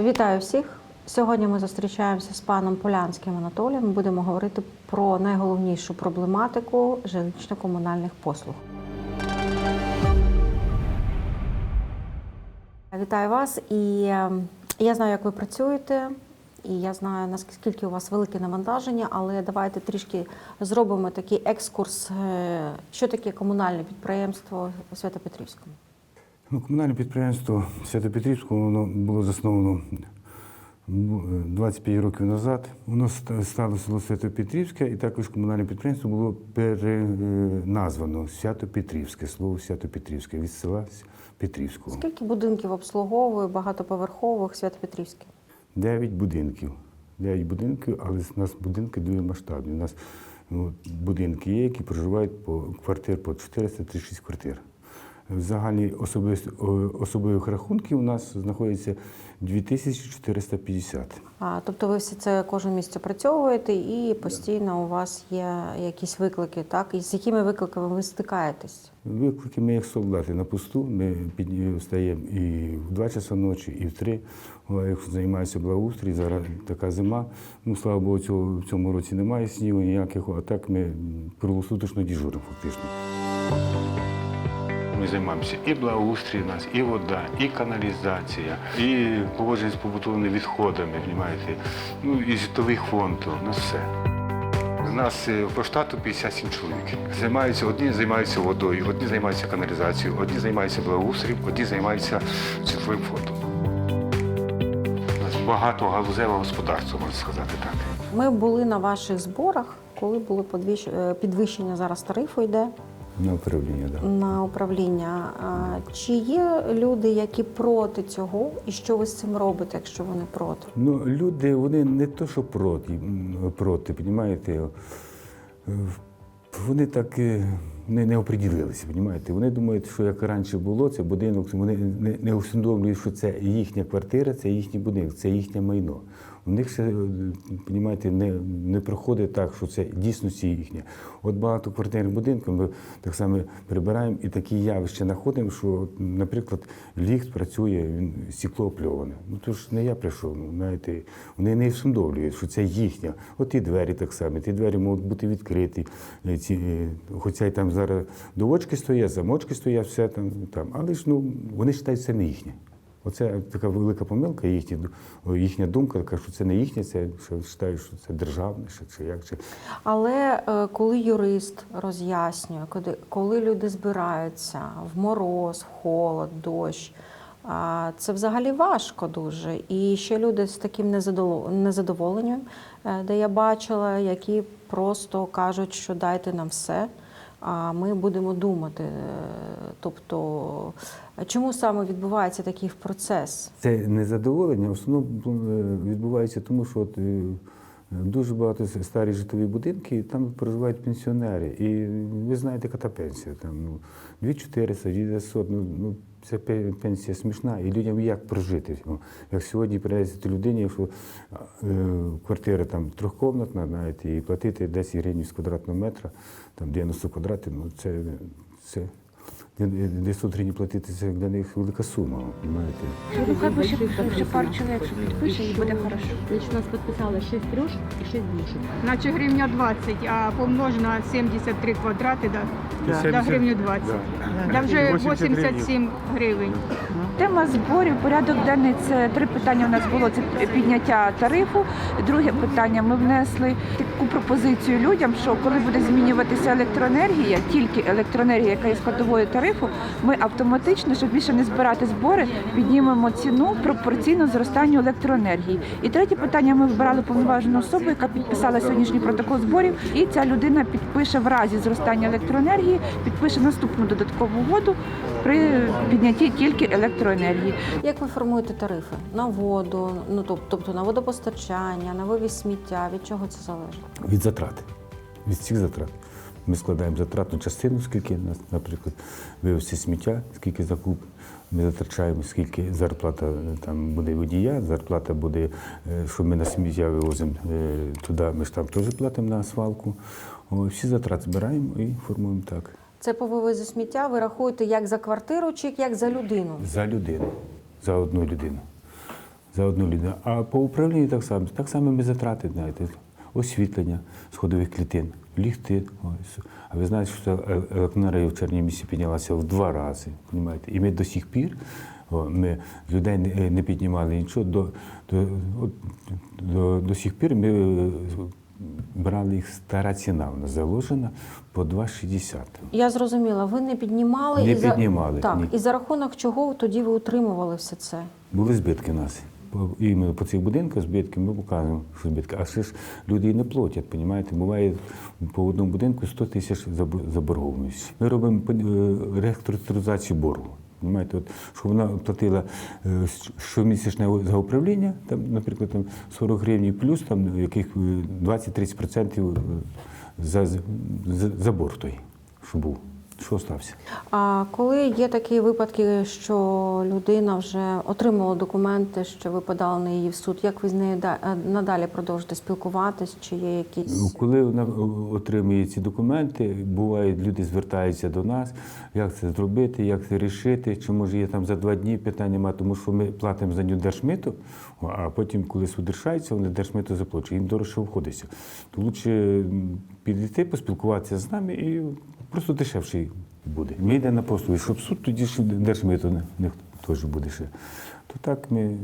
Вітаю всіх! Сьогодні ми зустрічаємося з паном Полянським Анатолієм. Будемо говорити про найголовнішу проблематику жилищно-комунальних послуг. Вітаю вас! І е, я знаю, як ви працюєте, і я знаю наскільки у вас велике навантаження, але давайте трішки зробимо такий екскурс, е, що таке комунальне підприємство у Свято-Петрівському. Ну, комунальне підприємство Свято-Петрівського воно було засновано ну, 25 років назад. Воно стало село Свято-Петрівське, і також комунальне підприємство було переназвано Свято-Петрівське, слово Свято-Петрівське від села Петрівського. Скільки будинків обслуговує багатоповерхових Свято-Петрівське? Дев'ять будинків. Дев'ять будинків, але у нас будинки дуже масштабні. У нас ну, будинки є, які проживають по квартир по 436 квартир. В загальній особисто- особливих рахунків у нас знаходиться 2450. А, тобто ви все це кожен місяць опрацьовуєте і постійно у вас є якісь виклики, так? І з якими викликами ви стикаєтесь? Виклики ми як солдати на посту. Ми під- встаємо і в 2 часа ночі, і в 3. Я займаюся благоустрій. Зараз така зима. Ну, слава Богу, цього, в цьому році немає снігу ніяких, а так ми круглосуточно дежуримо фактично. Ми займаємося і благоустрій у нас, і вода, і каналізація, і поводження з побутовими відходами, розумієте, ну і житловий фонд, у нас все. У нас е, по штату 57 чоловік. Займаються, одні займаються водою, одні займаються каналізацією, одні займаються благоустрієм, одні займаються житловим фондом. У нас багато галузеве господарство, можна сказати так. Ми були на ваших зборах, коли було е, підвищення зараз тарифу йде На управління, так. на управління. А, Чи є люди, які проти цього, і що ви з цим робите, якщо вони проти? Ну, люди, вони не то, що проти, проти, розумієте, вони так е, не, не оприділилися, розумієте? Вони думають, що як раніше було, це будинок, вони не, не усвідомлюють, що це їхня квартира, це їхній будинок, це їхнє майно. У них ще, розумієте, не, не проходить так, що це дійсності їхнє. От багато квартирних будинків ми так само прибираємо і такі явища знаходимо, що, наприклад, ліфт працює, він стекло опльоване. Ну то ж не я прийшов, ну, знаєте, вони не усвідомлюють, що це їхня. От і двері так само, ті двері можуть бути відкриті. е, Ці, е, хоча й там зараз доводчики стоять, замочки стоять, все там, там. але ж ну, вони вважають, це не їхнє. Оце така велика помилка, їхня, їхня думка, така, що це не їхнє, це що вважають, що це державне, що чи як. Чи. Але е, коли юрист роз'яснює, коли, коли люди збираються в мороз, в холод, дощ, це взагалі важко дуже. І ще люди з таким незадоволенням, е, де я бачила, які просто кажуть, що дайте нам все. А ми будемо думати. Е, Тобто, чому саме відбувається такий процес? Це незадоволення в основному е, відбувається тому, що от, е, дуже багато старі житлові будинки, там проживають пенсіонери. І ви знаєте, яка та пенсія. Там, ну, 2400, 900, ну, ну, ця пенсія смішна, і людям як прожити. Як сьогодні прийдеться людині, якщо е, квартира там трьохкомнатна, знаєте, і платити 10 гривень з квадратного метра, там 90 квадратів, ну це, це 900 гривень платити це для них велика сума, розумієте? Ну, как бы ще, ще пару чоловік, що підпише, і буде хорошо. Значить, нас підписали 6 трешек і 6 душек. Значить гривня 20, а помножено на 73 квадрати, да, да. да гривню 20. Да. вже 87 гривень. Тема зборів, порядок денний це три питання. У нас було це підняття тарифу. Друге питання ми внесли таку пропозицію людям, що коли буде змінюватися електроенергія, тільки електроенергія, яка є складовою тарифу, ми автоматично, щоб більше не збирати збори, піднімемо ціну пропорційно зростанню електроенергії. І третє питання: ми вибирали повноважену особу, яка підписала сьогоднішній протокол зборів, і ця людина підпише в разі зростання електроенергії, підпише наступну додаткову угоду при піднятті тільки електроенергії. Як ви формуєте тарифи на воду, ну тобто на водопостачання, на вивіз сміття? Від чого це залежить? Від затрат. Від всіх затрат. Ми складаємо затратну частину, скільки нас, наприклад, вивезти сміття, скільки закуп. Ми затрачаємо, скільки зарплата е, там буде водія, зарплата буде, е, що ми на сміття вивозимо е, туди, ми ж там теж платимо на свалку. О, Всі затрати збираємо і формуємо так. Це по сміття ви рахуєте як за квартиру чи як за людину? За людину, за одну людину. за одну людину. А по управлінню так само. Так само ми затрати, знаєте, освітлення сходових клітин, ліфти. Ось. А ви знаєте, що електроенергія в чорній місці піднялася в два рази. Понімаєте? І ми до сих пір ми людей не, не піднімали нічого. До, до, до, до сих пір ми е, брали їх стара ціна, вона заложена по 2,60. Я зрозуміла, ви не піднімали Не і за піднімали, так, ні. і за рахунок чого тоді ви утримували все це? Були збитки у нас. По- Іменно по цих будинках збитки ми показуємо, що збитки. А ще ж люди і не платять, розумієте? Буває по одному будинку 100 тисяч забо- заборгованості. Ми робимо е, реструктуризацію боргу. Понімаєте, от, що вона платила щомісячне за управління, там, наприклад, там 40 гривень плюс там яких е, 20-30% за, за, за борт той, що був, що стався. А коли є такі випадки, що людина вже отримала документи, що ви подали на її в суд, як ви з нею е, надалі продовжите спілкуватись? Чи є якісь Коли вона отримує ці документи, буває, люди звертаються до нас, як це зробити, як це рішити, чи може є там за два дні питання немає, тому що ми платимо за нього держмито, а потім, коли суд рішається, вони держмито заплачують, їм дорожче обходиться. То м, підійти, поспілкуватися з нами і просто дешевше буде. Ми йде на послуги, щоб суд тоді ж держмито не, теж буде ще. То так ми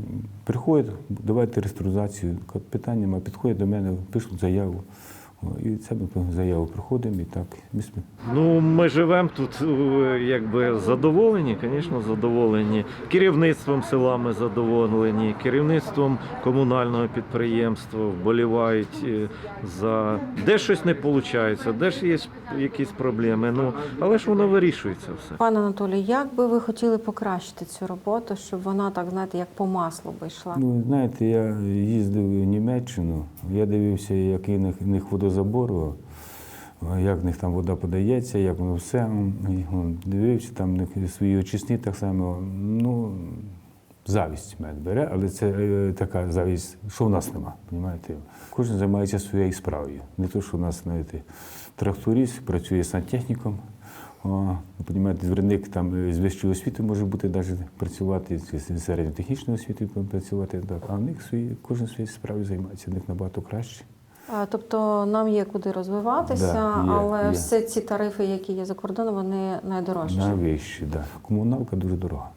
приходять, давайте реструктуризацію, питання підходять до мене, пишуть заяву. О, І це ми по заяву приходимо і так. Ми Ну, ми живемо тут, е, якби задоволені, звісно, задоволені. Керівництвом села ми задоволені, керівництвом комунального підприємства вболівають е, за де щось не виходить, де ж є якісь проблеми. Ну, але ж воно вирішується все. пане Анатолій, як би ви хотіли покращити цю роботу, щоб вона так знаєте, як по маслу би йшла? Ну, знаєте, я їздив в Німеччину, я дивився, який них, них водозабор, о, як в них там вода подається, як воно все. о, Дивився, там в свої очисні так само. Ну, завість мене бере, але це е, така завість, що в нас нема. Понімаєте? Кожен займається своєю справою. Не то, що у нас, знаєте, тракторист працює сантехніком. Розумієте, двірник там е, з вищої освіти може бути навіть працювати, з середньотехнічної освіти працювати. Так. А в них свої, кожен своєю справою займається, в них набагато краще. Тобто нам є куди розвиватися, Да, є, але є. всі ці тарифи, які є за кордоном, вони найдорожчі. Найвищі, так. Да. Комуналка дуже дорога.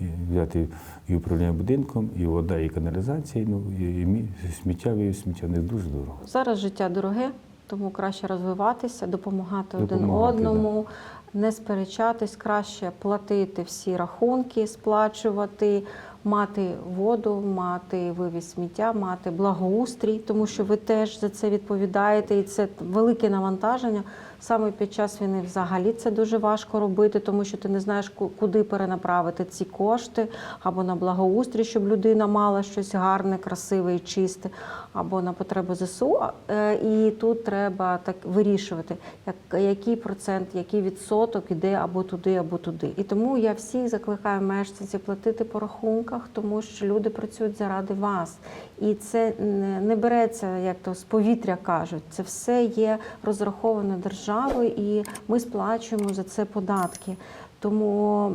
І взяти і управління будинком, і вода, і каналізація, ну, і, і сміття, вивіз сміття них дуже дорого. Зараз життя дороге, тому краще розвиватися, допомагати, один Допомагати, одному, не сперечатись, краще платити всі рахунки, сплачувати, мати воду, мати вивіз сміття, мати благоустрій, тому що ви теж за це відповідаєте, і це велике навантаження. Саме під час війни взагалі це дуже важко робити, тому що ти не знаєш, куди перенаправити ці кошти, або на благоустрій, щоб людина мала щось гарне, красиве і чисте, або на потреби ЗСУ. Е, І тут треба так вирішувати, як, який процент, який відсоток іде або туди, або туди. І тому я всіх закликаю мешканців платити по рахунках, тому що люди працюють заради вас. І це не- береться, як то з повітря кажуть. Це все є розраховано державою, і ми сплачуємо за це податки. Тому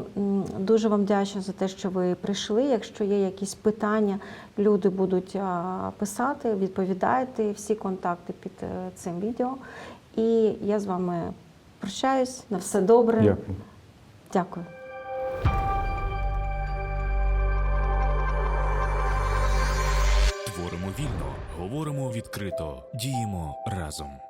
дуже вам вдячна за те, що ви прийшли. Якщо є якісь питання, люди будуть писати, відповідайте. Всі контакти під е, цим відео. І я з вами прощаюсь. На все добре. Дякую. Дякую. Творимо вільно, говоримо відкрито, діємо разом.